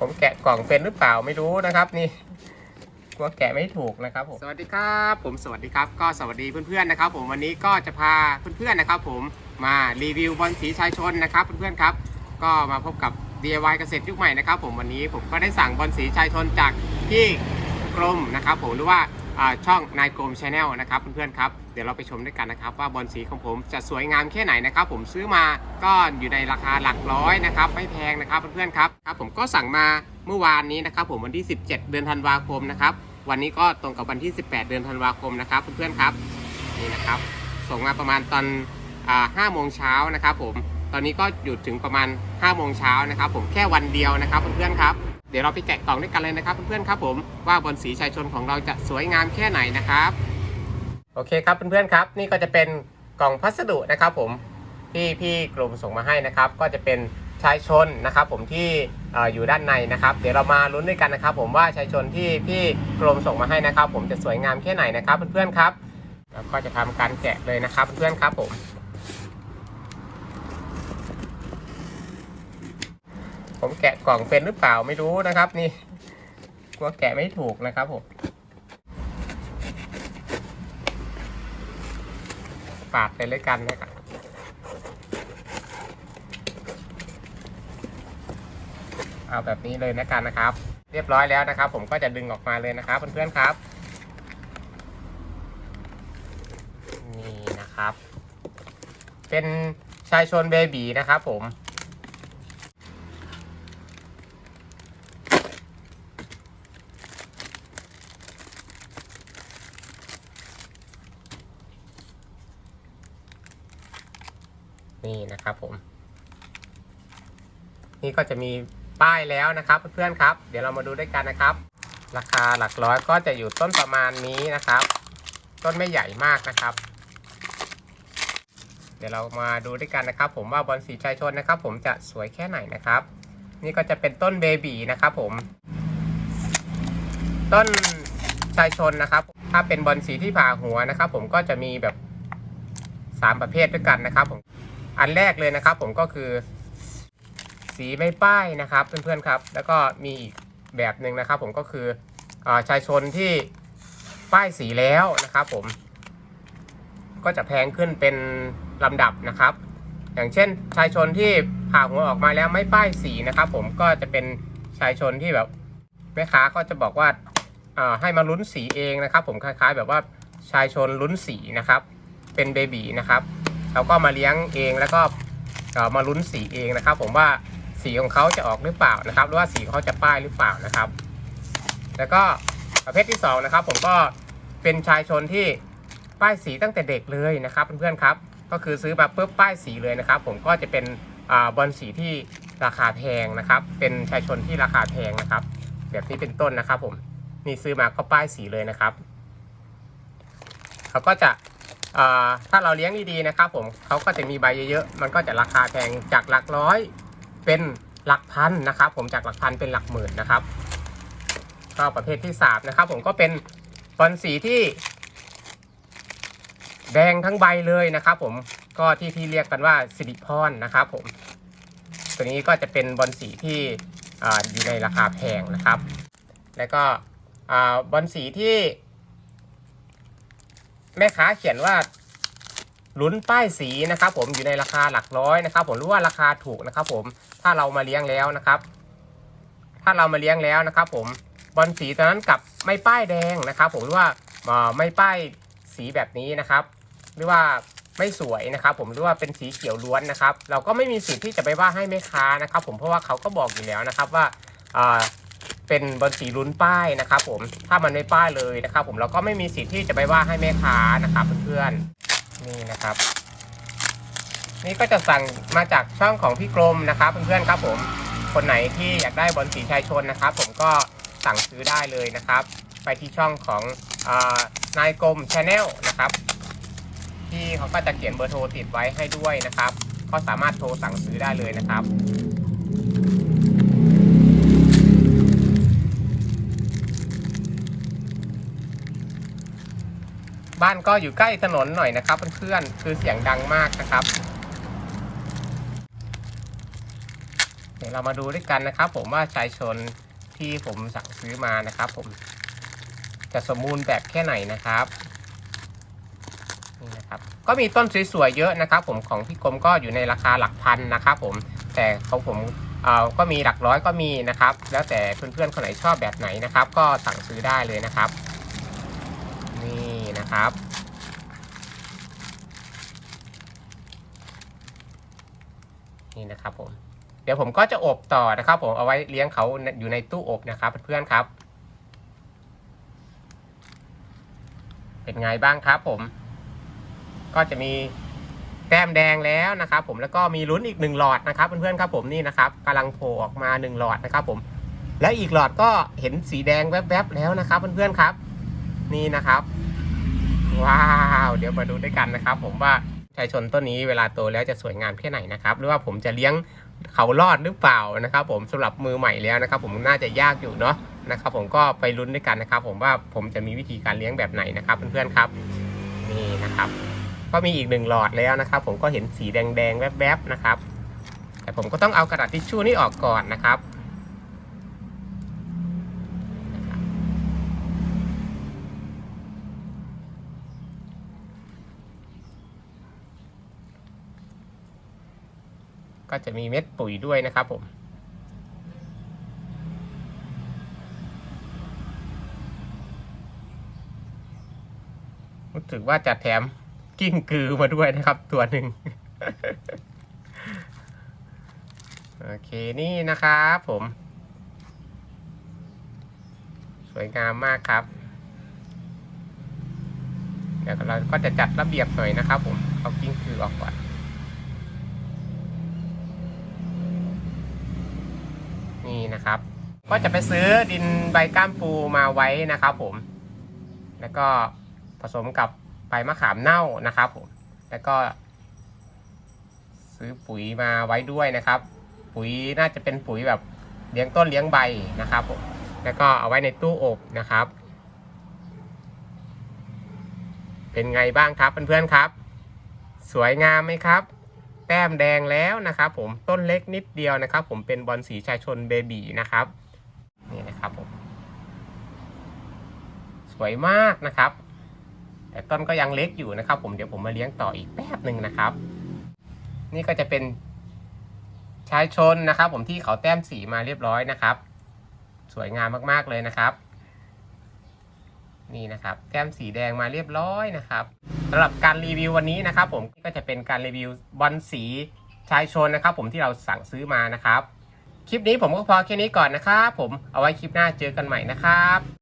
ผมแกะกล่องเป็นหรือเปล่าไม่รู้นะครับ นี่กลัวแกะไม่ถูกนะครับผมสวัสดีครับ ผมสวัสดีครับ ก็สวัสดีเพื่อนๆนะครับ ผมวันนี้ก็จะพาเพื่อนๆนะครับ ผมมารีวิวบอลสีชายชนนะครับ เพื่อนๆครับ ก็มาพบกับ DIY เกษตรยุคใหม่นะครับ ผมวันนี้ผมก็ได้สั่งบอลสีชายชนจากที่กรมนะครับ ผมหรือว่าอ่า ช่องนายกรมชาแนลนะครับเพื่อนๆครับเดี๋ยวเราไปชมด้วยกันนะครับว่าบอลสีของผมจะสวยงามแค่ไหนนะครับ ผมซื้อมาก็อยู่ในราคาหลักร้อยนะครับไม่แพงนะครับเพื่อนๆครับครับ ผมก็สั่งมาเมื่อวานนี้นะครับ ผมวันที่ 17 เดือนธันวาคมนะครับวันนี้ก็ตรงกับวันที่ 18 เดือนธันวาคมนะครับเพื่อนๆครับนี่นะครับ ส่งมาประมาณตอนอ่าโมงเช้านะครับ ผมตอนนี้ก็หยุดถึงประมาณ5โมงเช้านะครับ ผมแค่วันเดียวนะครับเพื่อนๆครับ เดี๋ยวเราไปแกะกล่องด้วยกันเลยนะครับเพื่อนๆครับผมว่าบอลสีชายชนของเราจะสวยงามแค่ไหนนะครับ โอเคครับเพื่อนๆครับ นี่ก็จะเป็นกล่องพัสดุนะครับผมที่พี่กลุ่มส่งมาให้นะครับ ก็จะเป็นชายชนนะครับ ผมที่ออยู่ด้านในนะครับ เดี๋ยวเรามาลุ้นด้วยกันนะครับ ผมว่าชายชนที่พี่กลุ่มส่งมาให้นะครับ ผมจะสวยงามแค่ไหนนะครับ เพื่อนๆครับแล้วก็จะทำการแกะเลยนะครับ เพื่อนๆครับผม ผมแกะกล่องเป็นหรือเปล่าไม่รู้นะครับ นี่กลัวแกะไม่ถูกนะครับผมปาดไปเลยกันนะครับเอาแบบนี้เลยนะกันนะครับ เรียบร้อยแล้วนะครับ ผมก็จะดึงออกมาเลยนะครับเพื่อนๆครับ นี่นะครับ เป็นชายชนเบบีนะครับผม นี่นะครับผม นี่ก็จะมีป้ายแล้วนะครับเพื่อนๆครับ เดี๋ยวเรามาดูด้วยกันนะครับ ราคาหลักร้อยก็จะอยู่ต้นประมาณนี้นะครับ ต้นไม่ใหญ่มากนะครับ เดี๋ยวเรามาดูด้วยกันนะครับ ผมว่าบอลสีชายชนนะครับ ผมจะสวยแค่ไหนนะครับ นี่ก็จะเป็นต้นเบบีนะครับผม ต้นชายชนนะครับ ถ้าเป็นบอลสีที่ผ่าหัวนะครับ ผมก็จะมีแบบสามประเภทด้วยกันนะครับผม อันแรกเลยนะครับ ผมก็คือ สีไม่ป้ายนะครับ เพื่อนๆครับ แล้วก็มีอีกแบบหนึ่งนะครับ ผมก็คืออชายชนที่ป้ายสีแล้วนะครับ ผม ก็จะแพงขึ้นเป็นลำดับนะครับ อย่างเช่นชายชนที่ผ่าหัวออกมาแล้วไม่ป้ายสีนะครับ ผมก็จะเป็นชายชนที่แบบแม่ค้าก็จะบอกว่าอ่าให้มาลุ้นสีเองนะครับ ผมคล้าย ๆ แบบว่าชายชนลุ้นสีนะครับ เป็นเบบีนะครับ เราก็มาเลี้ยงเองแล้วก็มาลุ้นสีเองนะครับ ผมว่าสีของเขาจะออกหรือเปล่านะครับ หรือว่าสีเขาจะป้ายหรือเปล่านะครับ แล้วก็ประเภทที่สองนะครับ ผมก็เป็นชายชนที่ป้ายสีตั้งแต่เด็กเลยนะครับเพื่อนๆครับ ก็คือซื้อมาปุ๊บป้ายสีเลยนะครับ ผมก็จะเป็นอบอลสีที่ราคาแพงนะครับ เป็นชายชนที่ราคาแพงนะครับ แบบนี้เป็นต้นนะครับ ผมนี่ซื้อมาก็ป้ายสีเลยนะครับเขาก็จะ ถ้าเราเลี้ยงดีๆนะครับผมเขาก็จะมีใบเยอะๆมันก็จะราคาแพงจากหลักร้อยเป็นหลักพันนะครับ ผมจากหลักพันเป็นหลักหมื่นนะครับก็ประเภทที่สามนะครับ ผมก็เป็นบอลสีที่ แดงทั้งใบเลยนะครับ ผมก็ที่ที่เรียกกันว่าสิริพรนะครับ ผม ตัวนี้ก็จะเป็นบอลสีที่ออยู่ในราคาแพงนะครับ แล้วก็อบอลสีที่ แม่ค้าเขียนว่าลุ้นป้ายสีนะครับผมอยู่ในราคาหลักร้อยนะครับ ผมรู้ว่าราคาถูกนะครับ ผมถ้าเรามาเลี้ยงแล้วนะครับ ถ้าเรามาเลี้ยงแล้วนะครับ ผมบอลสีตัวนั้นกับไม่ป้ายแดงนะครับ ผมหรือว่าไม่ป้ายสีแบบนี้นะครับ หรือว่าไม่สวยนะครับ ผมหรือว่าเป็นสีเขียวล้วนนะครับ เราก็ไม่มีสิทธิ์ที่จะไปว่าให้แม่ค้านะครับ ผมเพราะว่าเขาก็บอกอยู่แล้วนะครับว่า เป็นบอลสีลุ้นป้ายนะครับผมถ้ามันไม่ป้ายเลยนะครับ ผมเราก็ไม่มีสิทธิ์ที่จะไปว่าให้แม่ค้านะครับเพื่อนๆนี่นะครับ นี่ก็จะสั่งมาจากช่องของพี่กรมนะครับเพื่อนๆครับผมคนไหนที่อยากได้บอลสีชายชนนะครับ ผมก็สั่งซื้อได้เลยนะครับ ไปที่ช่องของอนายกรมชาแนลนะครับที่เขาก็จะเขียนเบอร์โทรติดไว้ให้ด้วยนะครับ ก็สามารถโทรสั่งซื้อได้เลยนะครับ บ้านก็อยู่ใกล้ถนนหน่อยนะครับ เพื่อนๆคือเสียงดังมากนะครับ เดี๋ยวเรามาดูด้วยกันนะครับ ผมว่าชายชนที่ผมสั่งซื้อมานะครับ ผมจะสมบูรณ์แบบแค่ไหนนะครับนี่นะครับ ก็มีต้นสวยๆเยอะนะครับ ผมของพี่กรมก็อยู่ในราคาหลักพันนะครับ ผมแต่ของผมเอ่อก็มีหลักร้อยก็มีนะครับ แล้วแต่เพื่อนๆคนไหนชอบแบบไหนนะครับ ก็สั่งซื้อได้เลยนะครับ นี่นะครับ นี่นะครับผม เดี๋ยวผมก็จะอบต่อนะครับ ผมเอาไว้เลี้ยงเขาอยู่ในตู้อบนะครับเพื่อนๆครับ เป็นไงบ้างครับผม ก็จะมีแต้มแดงแล้วนะครับผมแล้วก็มีลุ้นอีกหนึ่งหลอดนะครับเพื่อนๆครับผมนี่นะครับกำลังโผล่ออกมาหนึ่งหลอดนะครับผม และอีกหลอดก็เห็นสีแดงแวบๆแล้วนะครับเพื่อนๆครับ นี่นะครับ ว้าว เดี๋ยวมาดูด้วยกันนะครับ ผมว่าชายชนต้นนี้เวลาโตแล้วจะสวยงามแค่ไหนนะครับ หรือว่าผมจะเลี้ยงเขารอดหรือเปล่านะครับ ผมสำหรับมือใหม่แล้วนะครับ ผมน่าจะยากอยู่เนาะนะครับผมก็ไปลุ้นด้วยกันนะครับ ผมว่าผมจะมีวิธีการเลี้ยงแบบไหนนะครับเพื่อนๆครับนี่นะครับ ก็มีอีกหนึ่งหลอดแล้วนะครับ ผมก็เห็นสีแดงๆแวบๆนะครับ แต่ผมก็ต้องเอากระดาษทิชชู่นี่ออกก่อนนะครับ ก็จะมีเม็ดปุ๋ยด้วยนะครับผมรู้สึกว่าจะแถมกิ้งกือมาด้วยนะครับ ตัวหนึ่งโอเคนี่นะครับผม สวยงามมากครับ เดี๋ยวเราก็จะจัดระเบียบหน่อยนะครับผม เอากิ้งกือออกก่อน นะครับ ก็จะไปซื้อดินใบก้ามปูมาไว้นะครับผม แล้วก็ผสมกับใบมะขามเน่านะครับผม แล้วก็ ซื้อปุ๋ยมาไว้ด้วยนะครับ ปุ๋ยน่าจะเป็นปุ๋ยแบบเลี้ยงต้นเลี้ยงใบนะครับผม แล้วก็เอาไว้ในตู้อบนะครับ เป็นไงบ้างครับเพื่อนๆครับ สวยงามไหมครับ แต้มแดงแล้วนะครับผมต้นเล็กนิดเดียวนะครับ ผมเป็นบอลสีชายชนเบบีนะครับนี่นะครับผมสวยมากนะครับ แต่ต้นก็ยังเล็กอยู่นะครับ ผมเดี๋ยวผมมาเลี้ยงต่ออีกแป๊บหนึ่งนะครับ นี่ก็จะเป็นชายชนนะครับ ผมที่เขาแต้มสีมาเรียบร้อยนะครับ สวยงามมากๆเลยนะครับ นี่นะครับ แต้มสีแดงมาเรียบร้อยนะครับ สำหรับการรีวิววันนี้นะครับผมก็จะเป็นการรีวิวบอลสีชายชนนะครับ ผมที่เราสั่งซื้อมานะครับ คลิปนี้ผมก็พอแค่นี้ก่อนนะครับผมเอาไว้คลิปหน้าเจอกันใหม่นะครับ